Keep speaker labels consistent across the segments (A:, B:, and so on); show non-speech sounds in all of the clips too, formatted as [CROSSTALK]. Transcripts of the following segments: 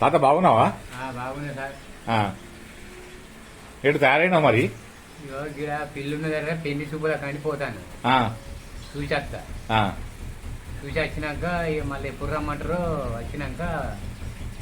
A: తాత బాగున్నావా?
B: సార్.
A: ఎటు తయారైనా మరి?
B: పిల్లున్న దగ్గర పెళ్ళి చూపుల కండిపోతాను. చూసేస్తా చూసి వచ్చినాక ఇక మళ్ళీ ఎప్పుడు రమ్మంటారో వచ్చినాక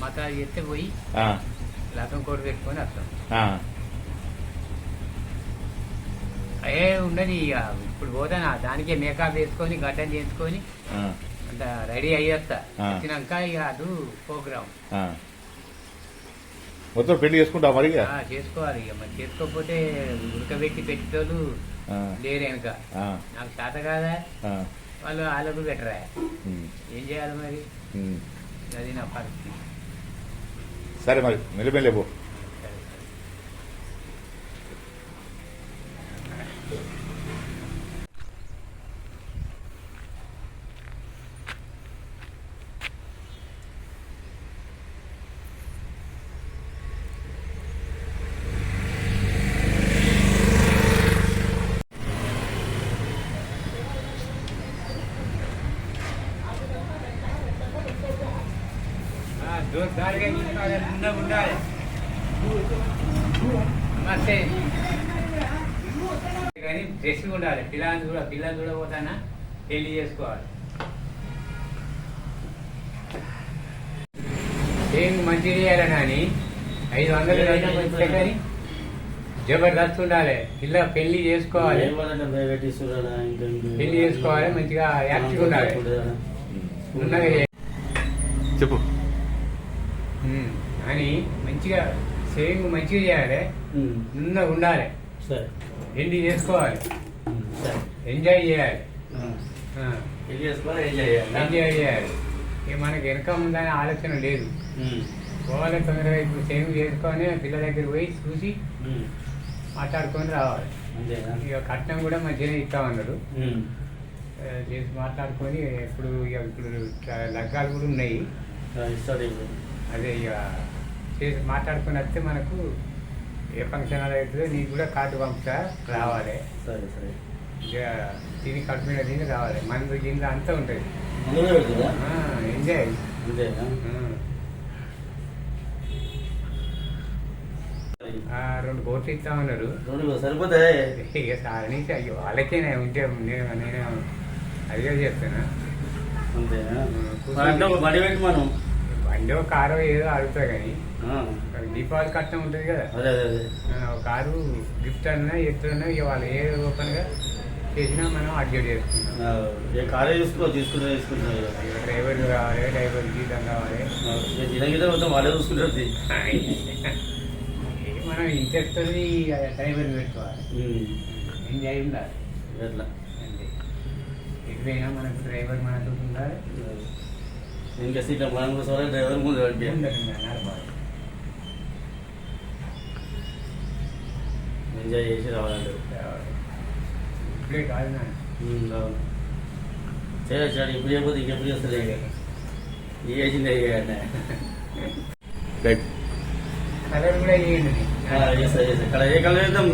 B: మసాజ్ చేస్తే పోయి లగ్గం కోటు పెట్టుకొని వస్తాం. అదే ఉన్నది ఇక ఇప్పుడు పోతాను? దానికే మేకప్ వేసుకొని గడ్డం చేసుకొని రెడీ అయ్యేస్తా. వచ్చినాక ఇక అది ప్రోగ్రామ్.
A: మొత్తం పెళ్ళి చేసుకుంటావు మరి?
B: చేసుకోవాలి ఇక మరి. చేసుకోకపోతే ఉడకబెట్టి పెట్టేటోళ్ళు లేరు వెనక నాకు చేత కాదా. వాళ్ళు వాళ్ళకు పెట్టరా? ఏం చేయాలి మరి. అది నా పరిస్థితి.
A: సరే మరి మెల్లిమెల్లి పో
B: సరే, సరే. ఆ, జోరుదారుగా తీసుకోవాలి, ముందుగా ఉండాలి. నమస్తే కానీ డ్రెస్ ఉండాలి పిల్లలు చూడ పిల్లలు చూడబోతానా పెళ్ళి చేసుకోవాలి ఏం మంచి చేయాలి కానీ ఐదు వందలు కానీ జబర్దస్త్ ఉండాలి పిల్ల పెళ్ళి చేసుకోవాలి పెళ్ళి చేసుకోవాలి మంచిగా యాక్టివ్ ఉండాలి
A: చెప్పు
B: అని మంచిగా సేవింగ్ మంచిగా చేయాలి. ఉన్న ఉండాలి.
C: సరే.
B: పెళ్ళి చేసుకోవాలి. ఎంజాయ్ చేయాలి.
C: ఎంజాయ్ చేయాలి.
B: ఎంజాయ్ చేయాలి. ఇక మనకి వెనక ఉందనే ఆలోచన లేదు. పోవాలి తొందరగా ఇప్పుడు సేవింగ్ చేసుకొని పిల్లల దగ్గర పోయి చూసి మాట్లాడుకొని రావాలి. ఇక కట్నం కూడా మంచిగా ఆ, చేసి మాట్లాడుకొని ఇప్పుడు ఇక ఇప్పుడు లగ్గాలు కూడా ఉన్నాయి. అదే ఇక చేసి మాట్లాడుకొని వస్తే మనకు ఏ ఫంక్షన్ అవుతుందో నీకు కూడా కార్డు పంపుతా రావాలి.
C: సరే సరే.
B: ఇక తిని కడుపు మీద తిని రావాలి. మందు గింజ అంతా ఉంటుంది. ఎంజాయ్ రెండు కోట్లు ఇస్తామన్నారు.
C: సరిపోతాయి?
B: ఇక సారని అయ్యో వాళ్ళకేనే ఉంటే నేను నేను అదే చెప్తాను
C: అంతేనా? మన బడి
B: బండి ఒక కారు ఏదో అడుగుతా కానీ దీపావళి కట్టం ఉంటుంది కదా.
C: అదే
B: కారు గిఫ్ట్ అన్నా ఎత్తున్నా ఇక వాళ్ళు ఏ ఓపెన్గా చేసినా మనం అడ్జస్ట్ చేసుకుంటాం.
C: ఆ, ఏ కారే చూసుకో తీసుకుంటా తీసుకుంటా
B: ఇక. డ్రైవర్ కావాలి డ్రైవర్ జీతం కావాలి.
C: దినగిత మొత్తం వాళ్ళే చూసుకుంటారు [LAUGHS]
B: మనం ఇంట్రెస్ట్ డ్రైవర్ పెట్టుకోవాలి. ఎంజాయ్ ఉండాలి
C: ఎట్లా?
B: ఎటువైనా మనకు డ్రైవర్ మనతో ఉండాలి
C: ఇంకా సీట్ల మనం కూర్చోవాలి డ్రైవర్ ముందు. ఎంజాయ్ చేసి అవును చేయొచ్చు ఇప్పుడు చేయకపోతే ఇంకెప్పుడు ఏ ఏజ్ రైట్
B: కలర్ కూడా
C: కలర్ ఏ కలర్ వేద్దాం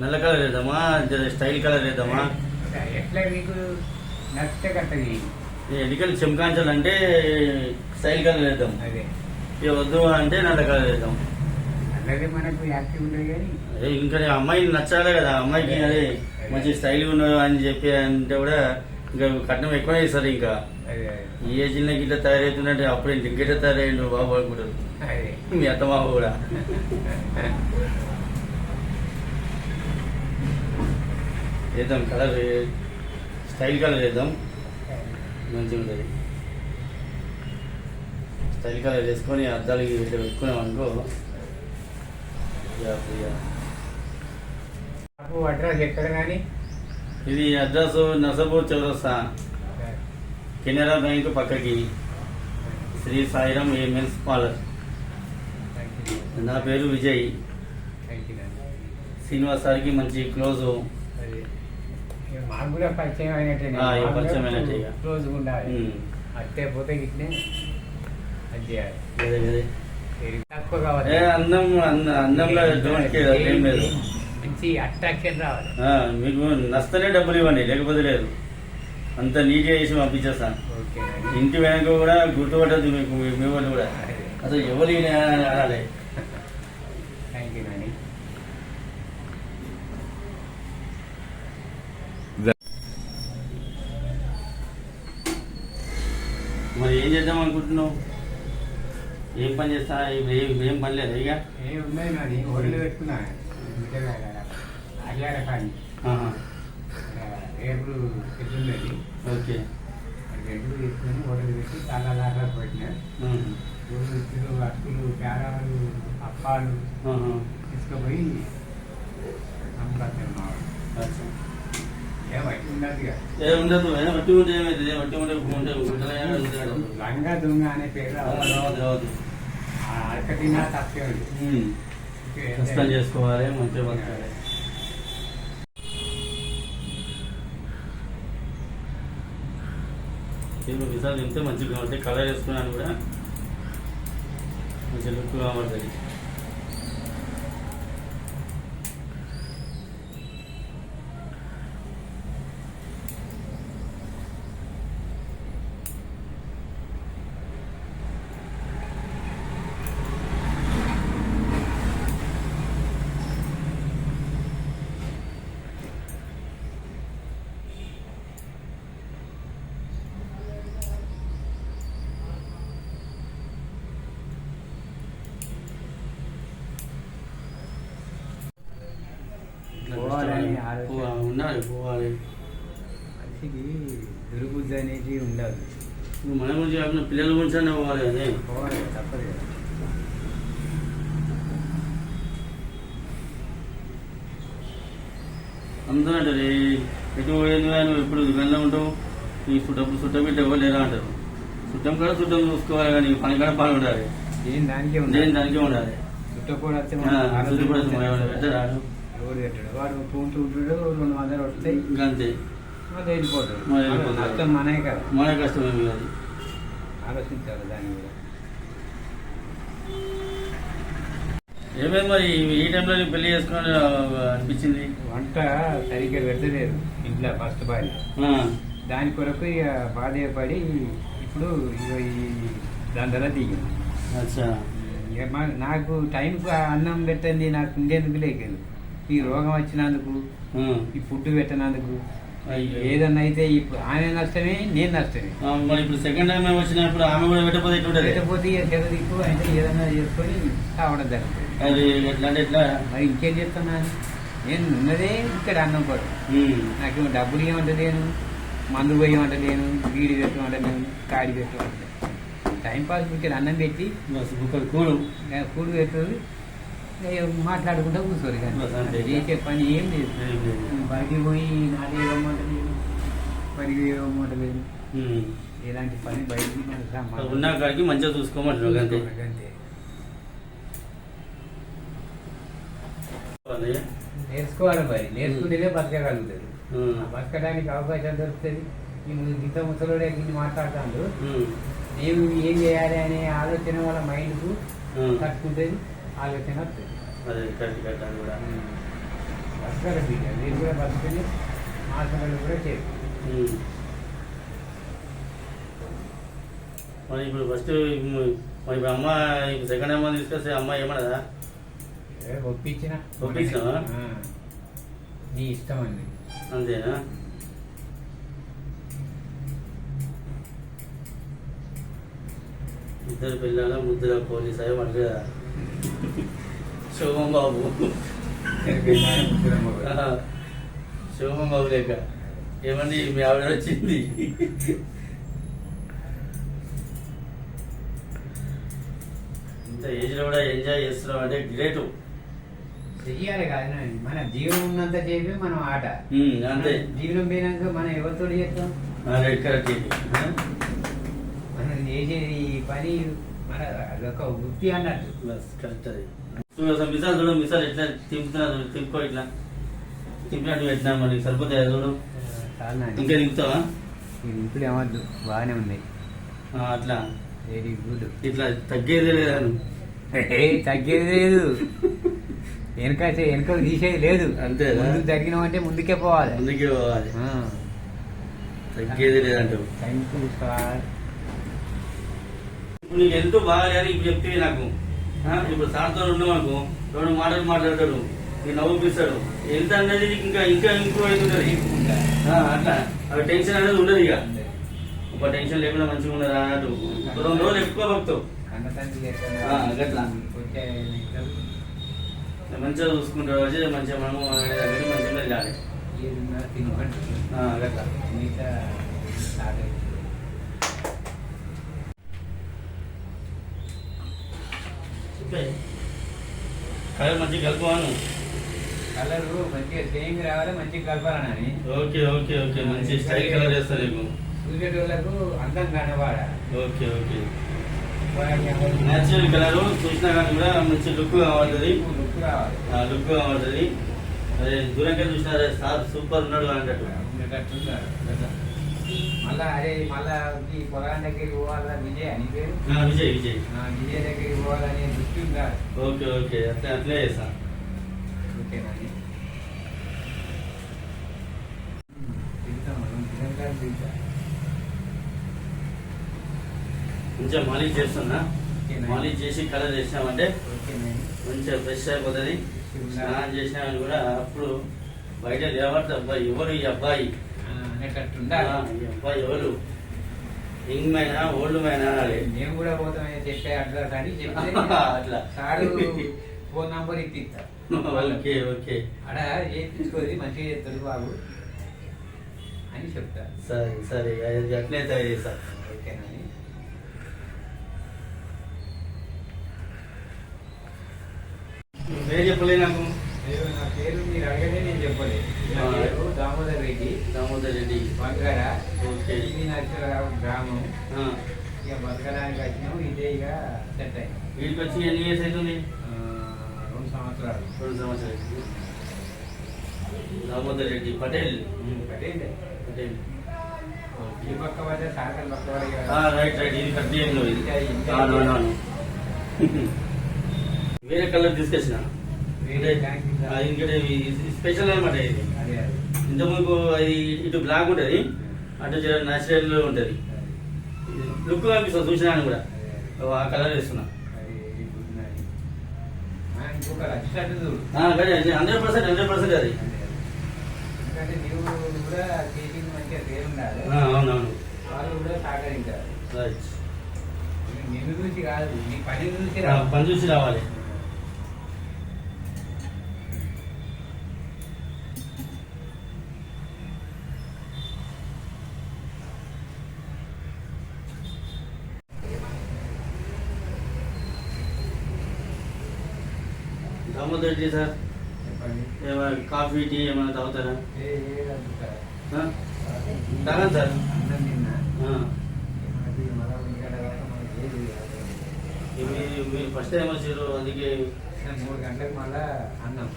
C: నల్ల కలర్ వేద్దామా స్టైల్ కలర్ వేద్దామా
B: ఎట్లా మీకు నచ్చితే కట్టది
C: ఎన్నికలు చెంకాంచాలు అంటే స్టైల్ కలర్ వేద్దాం.
B: అదే.
C: ఇక వద్దు అంటే నల్ల కలర్ వేద్దాం. ఇంకా అమ్మాయి నచ్చాలే కదా అమ్మాయికి అదే మంచి స్టైల్ ఉన్నది అని చెప్పి అంటే కూడా ఇంకా కట్నం ఎక్కువ ఇస్తారు ఇంకా. ఈ ఏజ్ గిట్లా తయారవుతుందంటే అప్పుడు ఇంకెట్లా తయారయ్యండు బాబు అనుకుంటారు. మీ అత్తమామ కూడా. [LAUGHS] వేద్దాం కలర్ స్టైల్ కలర్ వేద్దాం. మంచిగా ఉంటుంది స్టైల్ కలర్ వేసుకొని అద్దాలు ఇట్లా పెట్టుకున్నాం అనుకో
B: అడ్రస్ ఎక్కడ కానీ?
C: ఇది అడ్రస్ నర్సపూర్ చౌరస్తా. కెనరా బ్యాంక్ పక్కకి. Shri Sairam men's parlour. నా పేరు విజయ్. శ్రీనివాస్ సార్కి మంచి క్లోజ్.
B: మాకు కూడా పరిచయం అయినట్టే. క్లోజ్ ఉండాలి. అత్తే పోతే ఇట్లే అది చేయాలి. తక్కువ కావాలి.
C: అదేం లేదు.
B: మంచి అట్రాక్షన్ రావాలి.
C: మీకు నస్తనే డబ్బులు ఇవ్వండి లేకపోతే లేదు. అంత నీట్గా చేసి పంపించేస్తాను ఇంటి వెనక కూడా గుర్తుపట్టదు మీకు మీ- వాళ్ళు కూడా. అసలు ఎవరు అనాలి.
B: థ్యాంక్ యూ నాని
C: మరి ఏం చేద్దాం అనుకుంటున్నావు ఏం పని చేస్తా ఏం ఏం పని లేదు ఇక?
B: ఏ ఉన్నాయి నాని ఒళ్ళు పెట్టుకున్నా. అయ్యార కానీ. రేపు ఎట్లున్నది
C: ఓకే.
B: రెండు తీసుకుని ఒళ్ళు పెట్టి చాలా దాకా పెట్టిన. ఊరు అటుకులు పేరాలు అప్పాలు. తీసుకుపోయి అమ్ముతాను
C: అచ్చా.
B: ఏమైతే ఉండదు ఇక.
C: ఏ ఉండదు ఏ వట్టి ఉంటే ఏమైతుంది? వట్టి ఉంటే ఉంటే ఉంటలే ఉంటాడు.
B: లంగా దొంగ అనే పేరు
C: రావద్దు, రావద్దు,
B: తప్పే ఉంది.
C: కష్టం చేసుకోవాలి మంచిగా బతకాలి. తింటే మంచిగా కలర్ వేసుకున్నాను కూడా. మంచి లుక్ కనబడుతుంది
B: పోవాలని ఆలోచన.
C: పోవాలి, ఉండాలి పోవాలి.
B: మనిషికి దుర్బుద్ధి అనేది ఉండదు
C: నువ్వు మన గురించి కాకుండా పిల్లల గురించి అనే పోవాలి అదే
B: పోవాలి తప్పదు కదా.
C: అందరూ అంటారు "ఏ- ఎటు పోయేది నువ్వు ఎప్పుడు దుకాణంలో ఉంటావు? నీ చుట్టప్పుడు చుట్టం పెట్టి ఎవరు లేరా? అంటారు. చుట్టం కూడా చుట్టం చూసుకోవాలి కానీ పని కూడా పని ఉండాలి
B: దేని దానికే
C: దేని
B: ఉండాలి
C: దానికే ఉండాలి? చుట్టూ కూడా. ఎవరు పెట్టరాడు.
B: ఎవరు పెట్టాడు వాడు పూంటూ ఉంటాడు రెండు వందలు వస్తాయి.
C: అంతే
B: మళ్ళీ వెళ్ళిపోతాడు. అర్థం మనమే కదా.
C: మన కష్టమేమి అది
B: ఆలోచించాలి దాని మీద.
C: ఏమేమి మరి ఈ టైంలో పెళ్ళి చేసుకోవాలని అనిపించింది?
B: వంట సరిగ్గా పెట్టలేదు ఇంట్లో ఫస్ట్
C: ఆ,
B: దాని కొరకు ఇక బాధపడి ఇప్పుడు ఈ దిగింది
C: అచ్చా.
B: ఇక మా- నాకు టైంకు అన్నం పెట్టండి నాకు ఉండేందుకు లేదు ఈ రోగం వచ్చినందుకు ఈ ఫుడ్ పెట్టినందుకు. ఏదన్నా అయితే ఇప్పుడు ఆమె నష్టమే నేను నష్టమే.
C: మరి ఇప్పుడు సెకండ్ టైం వచ్చినప్పుడు ఆమె కూడా
B: లేకపోతే ఇక చెద దిక్కు అంటే ఏదన్నా చేసుకొని కావడం జరుగుతుంది.
C: అది ఎట్లా అంటే ఎట్లా?
B: మరి ఇంకేం చేస్తున్నాను? నేను ఉన్నదే ఇక్కడ అన్నం కూడా నాకు డబ్బులు ఇవ్వమంటలేను మందు పోయమంటలేను వీడి పెట్టమంటలేను కాడి పెట్టమంటలేను టైం పాస్ ఇక్కడ అన్నం పెట్టి
C: కూడు.
B: కూడు పెట్టదు మాట్లాడుకుంటూ కూర్చోరు. చేసే పని ఏం లేదు.
C: లేదు.
B: బయటికి పోయి నాటి ఇవ్వమంటలేదు పరిగి ఇవ్వమంటలేదు
C: ఉమ్.
B: ఎలాంటి పని బయటికి
C: ఉన్న కాడికి మంచిగా చూసుకోమంటారు అంతే?
B: నేర్చుకోవాలి మరి. నేర్చుకుంటేనే బతకగలుగుతుంది బతకడానికి అవకాశం దొరుకుతుంది. ఇంత ముసలోడే గిన్ని మాట్లాడుతాడు. నేను ఏం చేయాలి అనే ఆలోచన వాళ్ళ మైండ్కు. తట్టుకుంటుంది. వస్తుంది
C: అదే కరెక్ట్ అది కూడా.
B: బతకాలి బిడ్డ మీరు కూడా బతుకుని మాసంలో కూడా
C: ఉమ్. మరి ఇప్పుడు ఫస్ట్ మరి ఇప్పుడు అమ్మ ఇప్పుడు సెకండ్ అమ్మ తీసుకొస్తే అమ్మ ఏమన్నదా
B: ఒప్పించిన.
C: ఒప్పించినావా?
B: ఆ. నీ ఇష్టం అండి
C: అంతేనా? ఇద్దరు పిల్లల ముద్దుల పోలీస్ అయ్యి మనకి [LAUGHS] శోభం బాబు [LAUGHS] శోభం బాబు లేక. ఏమండి మీ ఆవిడ వచ్చింది. ఇంత ఏజ్లో కూడా ఎంజాయ్ చేస్తున్నాం అంటే గ్రేట్.
B: చెయ్యాలి కాదు. మన జీవనం ఉన్నంత చేపి మనం ఆట.
C: అంతే.
B: జీవనం పోయినాక మనం ఎవరితో చేస్తాం?
C: రైట్ కరెక్ట్
B: మనం చేసేది ఈ పని అదొక వృత్తి అన్నట్టు
C: కరెక్ట్ అది చూడు అసలు చూడు ఎట్లా తింపుతున్నా చూడు ఇట్లా తిప్పినట్టు పెట్టినా మరి సరిపోతాయి చూడు
B: చాలు
C: ఇంకా
B: తింపుతావా ఇప్పుడు ఏమద్దు బాగానే ఉన్నాయి
C: ఆ, అట్లా
B: వెరీ గుడ్
C: ఇట్లా తగ్గేది లేదా
B: తగ్గేది లేదు వెనక వెనక తీసేది లేదు
C: అంతే
B: ముందుకు జరిగినామంటే ముందుకే పోవాలి
C: ముందుకే పోవాలి
B: ఆ.
C: తగ్గేది లేదంటే
B: థ్యాంక్ యూ సార్
C: నీకు ఎంతో బాగా అని ఇప్పుడు చెప్తే నాకు. ఇప్పుడు సార్తో ఉన్నాం అనుకో రెండు మాటలు మాట్లాడతాడు నేను నవ్వుపిస్తాడు ఎంత అనేది నీకు ఇంకా ఇంకా ఇంప్రూవ్ అవుతుంటది. అట్లా. అవి టెన్షన్ అనేది ఉండదు ఇక. ఒక టెన్షన్ లేకుండా మంచిగా ఉన్నదా అన్నట్టు. రెండు రోజులు ఎక్కువ భక్తావు
B: కన్నతండ్రి
C: మంచిగా చూసుకుంటాడు వచ్చి మంచిగా మనము మంచిగా వెళ్ళాలి
B: అట్లా తినకండి
C: ఆ, గట్లా
B: మిగతా స్టార్ట్ అయింది
C: కలర్ మంచిగా కలుపువాను
B: కలరు మంచిగా సేమ్ రావాలి మంచిగా కలపాలని
C: ఓకే ఓకే ఓకే. మంచి స్టైల్ కలర్ చేస్తా నీకు.
B: చూసేటోళ్ళకు అందం కనబడాలి.
C: Okay okay. న్యాచురల్ కలర్ చూసినా కానీ కూడా మంచి లుక్ కావాలి.
B: లుక్
C: కావాలి. అదే దూరంగా చూసినా సార్ సూపర్ ఉన్నాడు అన్నట్టు.
B: మళ్ళా అరే మళ్ళా ఈ పొలాల దగ్గరికి పోవాలా విజయ్ అని పేరు
C: విజయ్ విజయ్.
B: విజయ్ దగ్గరికి పోవాలని దృష్టి ఉండాలి
C: ఓకే ఓకే. అట్లే అట్లే
B: తినకాలు తింటాం
C: కొంచెం మాలిష్ చేస్తున్నా.
B: ఓకేనా?
C: మాలిష్ చేసి కలర్ చేసినామంటే మంచిగా ఫ్రెష్ అయిపోతుంది. స్నానం చేసినా కూడా అప్పుడు బయట లేవట్టు అబ్బాయి. ఎవరు ఈ అబ్బాయి?
B: ఆ, అనేటట్టు
C: ఆ,
B: ఉండాలి
C: ఈ అబ్బాయి ఎవరు? యంగ్ మైనా ఓల్డ్ అనాలి.
B: మేము కూడా పోతామని చెప్పే అడ్రస్ అని చెప్తే [LAUGHS]
C: అట్లా.
B: సారు ఫోన్ నంబర్ ఇప్పిస్తా.
C: Okay okay.
B: అడ చేయించుకోది మంచిగా చేస్తాడు బాబు అని చెప్తా.
C: సరే సరే అట్లే తయారు చేస్తా.
B: ఓకేనండి
C: పేరు చెప్పలే నాకు
B: నా పేరు మీరు అడగదే నేను చెప్పలేదు. నా. పేరు దామోదర్ రెడ్డి.
C: దామోదర్ రెడ్డి.
B: బంగార.
C: ఓకే.
B: ఇది గ్రామం. ఇక బతకడానికి వచ్చినాం ఇదే ఇక సెట్ అయింది.
C: వీడికి వచ్చి ఎన్ని ఇయర్స్ అవుతుంది?
B: రెండు సంవత్సరాలు.
C: రెండు సంవత్సరాలు దామోదర్ రెడ్డి పటేల్.
B: పడేండి
C: పటేల్
B: ఈ పక్క పడ్డ సాకల్ పక్క
C: రైట్ రైట్ ఇది కట్ చేయండి. వేరే కలర్ తీసుకొచ్చిన?
B: వేరే బ్యాంక్ ఇంకా-
C: అది ఇంకటి స్పెషల్ అనమాట ఇది.
B: అదే
C: ఇంతకుముందు ఇటు బ్లాక్ ఉంటుంది అటు న్యాచురల్ ఉంటుంది. లుక్ అనిపిస్తుంది చూసినాను కూడా. ఆ కలర్ వేస్తున్నా. హండ్రెడ్ పర్సెంట్ హండ్రెడ్ పర్సెంట్ అది. అవునవును.
B: వాళ్ళు కూడా సహకరించారు పని చూసి
C: రావాలి. Damodar Reddy sir coffee tea ఏమైనా తాగుతారా? తాగండి సార్ మీరు ఫస్ట్ టైం వచ్చారు అందుకే
B: మూడు గంటలకు మళ్ళా అన్నం.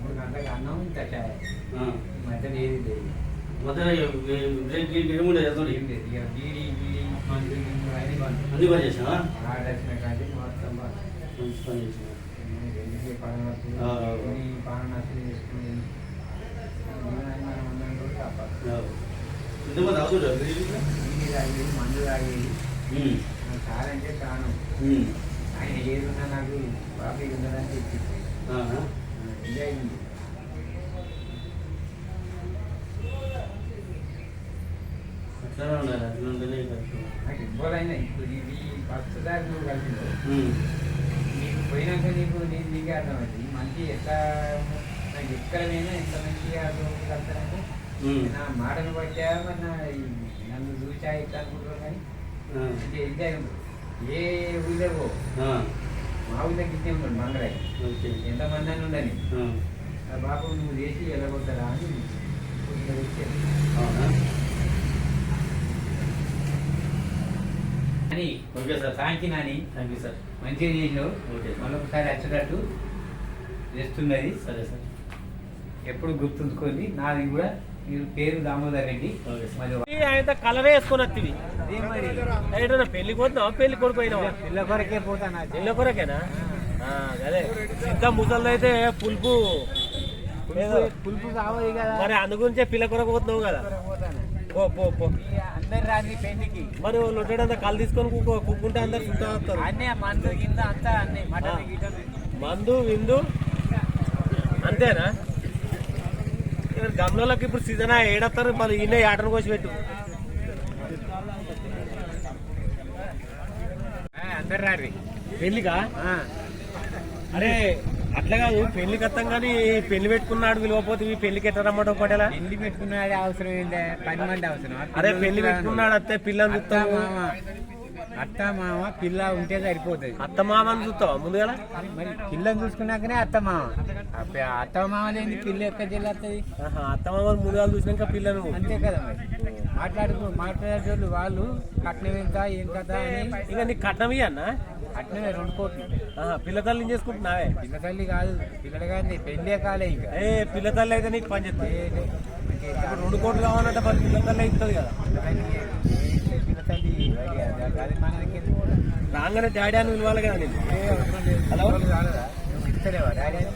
B: మూడు గంటలకు అన్నం ఇంకా చాయ్ మధ్యన ఏది లేదు.
C: మొదట బ్రేక్ గీక్ ఏముండదు చదువుడి
B: ఏం లేదు. ఇక బీడీ బీడీ మందు అన్ని బంద్. కానీ మొత్తం బంద్.
C: మంచి పని చేసినా ఇంతమంది తాగుతుంటారు
B: మందు తాగేది నాకు ప్రాణం ఆయన ఏదున్నా నాకు బాబీ ఉన్నదని చెప్పింది ఎంజాయ్
C: ఉండాలి అట్లా ఉంటేనే
B: నాకు ఇవ్వాలైనా ఇప్పుడు ఇది ఫస్ట్ దాకా నువ్వు నీకు పోయినాక నీ నీకే అర్థమైంది. మంచి ఎట్లా నాకు ఎంత మంచిగా కలుగుతారంటే
C: ఉమ్.
B: నా మాటను మరి నా ఈ- నన్ను చూసా ఎట్లా అనుకుంటున్నావు కానీ. అంటే ఎంజాయ్ ఏ ఊళ్ళో పో. మా ఊళ్ళో గిట్టే ఉంటాడు మంగళాయి.
C: ఓకే.
B: ఎంతమంది అని ఉండని బాబు నువ్వు చేసి వెళ్ళగొడతారా అని వచ్చాను
C: అవునా
B: అని
C: okay sir.
B: Thank you Nani.
C: Thank you sir.
B: మంచిగా చేసినావు.
C: ఓకే.
B: మరొకసారి వచ్చేటట్టు చేస్తున్నది.
C: సరే సార్.
B: ఎప్పుడు గుర్తుంచుకొని నాది కూడా మీరు పేరు దామోదర్ రెడ్డి.
D: ఆయన కలరే వేసుకొని ఎటన్నా పెళ్ళి పోతున్నావా? పెళ్ళి కొడుకు అయినావా
B: పిల్ల కొరకే పోతానా?
D: పెళ్ళి కొరకేనా ఆ, అదే. సిద్ధ ముసళ్ళు అయితే పులుపు
B: పులుపు కావాలి కదా.
D: మరి అందు గురించే పిల్ల కొరకు పోతున్నావు కదా. పో పో పో.
B: అందరు రాని పెళ్ళికి
D: మరి లొట్టడంతా కళ్ళు తీసుకొని కుక్కు కుక్కుంటే అందరు చుట్టూ వస్తారు.
B: అన్నీ మందు కింద అంతా అన్నీ మటన్
D: మందు విందు. అంతేనా? గమనంలోకి ఇప్పుడు సీజన్ ఏడతారు మళ్ళీ ఈయన ఆటను కోసి పెట్టు.
B: అందరు రారి
D: పెళ్ళిగా అరే అట్లా కాదు పెళ్ళికి వస్తాం కానీ పెళ్ళి పెట్టుకున్నాడు విలువపోతే ఈ పెళ్ళికి ఎట్లా పటేలా?
B: పెళ్ళి పెట్టుకున్నాడు అవసరం ఏంటంటే పది మంది అవసరం.
D: అరే పెళ్ళి పెట్టుకున్నాడు అత్తే పిల్లని
B: మామ అత్త మామ పిల్ల ఉంటే సరిపోతుంది.
D: అత్త మామని చూస్తావా ముందుగా
B: మరి పిల్లని చూసుకున్నాకనే అత్త మామ. అత్త మామ లేని పిల్ల ఎక్కడ చెల్లుతుంది
D: ఆహా, అత్త మామని ముందుగా చూసినాక పిల్లను.
B: అంతే కదా మరి. మాట్లాడుకో మాట్లాడేటోళ్ళు వాళ్ళు కట్నం ఎంత ఏం కదా అని.
D: ఇక నీకు కట్నం ఇయ్యన్నా?
B: అట్లనే రెండు కోట్లు
D: ఆహా, పిల్ల తల్లి చేసుకుంటున్నావే
B: పిల్ల తల్లి కాదు పిల్లడు కానీ పెళ్ళే కాలే ఇంకా
D: ఏ పిల్ల తల్లి అయితే నీకు పని
B: లే.
D: ఇప్పుడు రెండు కోట్లు కావాలంటే మరి పిల్ల తల్లి ఇస్తుంది కదా? రాగానే డాడీ అని పిలవాలి కదా నేను. హలో?
B: ఇస్తలేవా డాడీ అని?